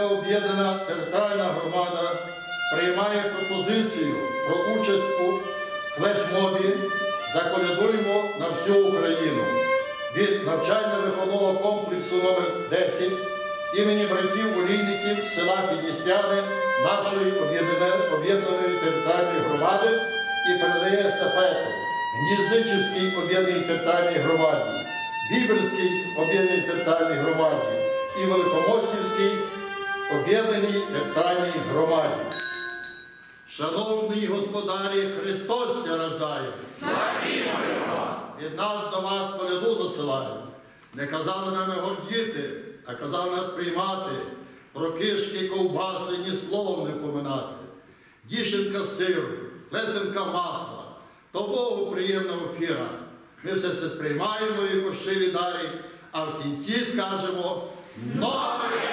об'єднана територіальна громада приймає пропозицію про участь у флешмобі Заколядуємо на всю Україну від навчально-виховного комплексу номер 10 імені братів олійників села Підністряни нашої об'єднаної територіальної громади і передає естафету. Гніздичівській об'єднаній територіальній громаді, Біберській об'єднаній територіальній громаді і Великомосівській об'єднаній територіальній громаді. Шановний господарі, Христос ся рождає. Від нас до вас коляду засилають. Не казали нами гордіти, а казали нас приймати, про кишки, ковбаси ні словом не поминати. Дішенка сиру, лесенка масла, то Богу приємна офіра. Ми все це сприймаємо як щирі дарі, а в кінці скажемо нове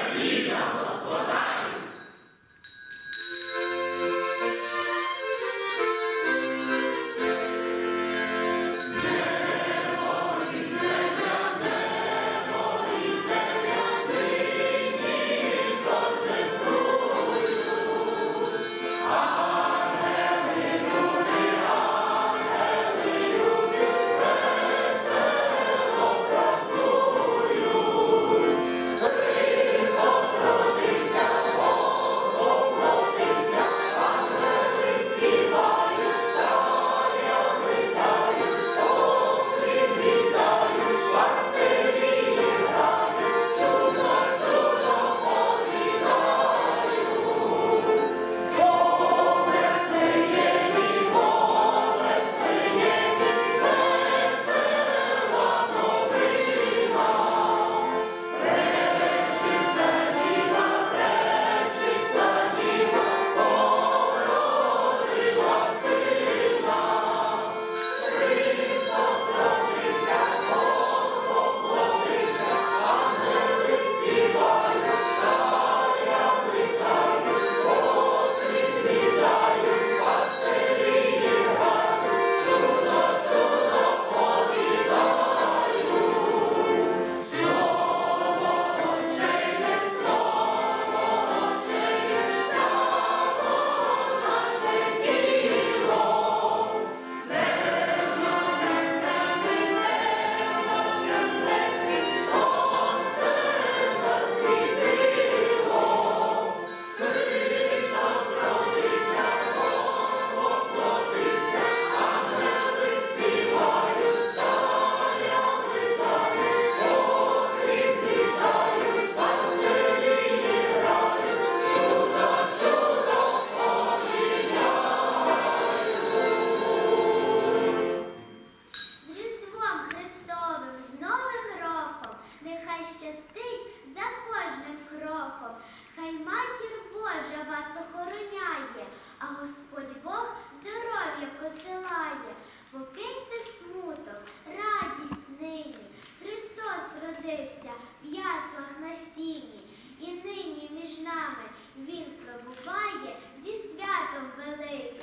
Він пробуває зі святом великим.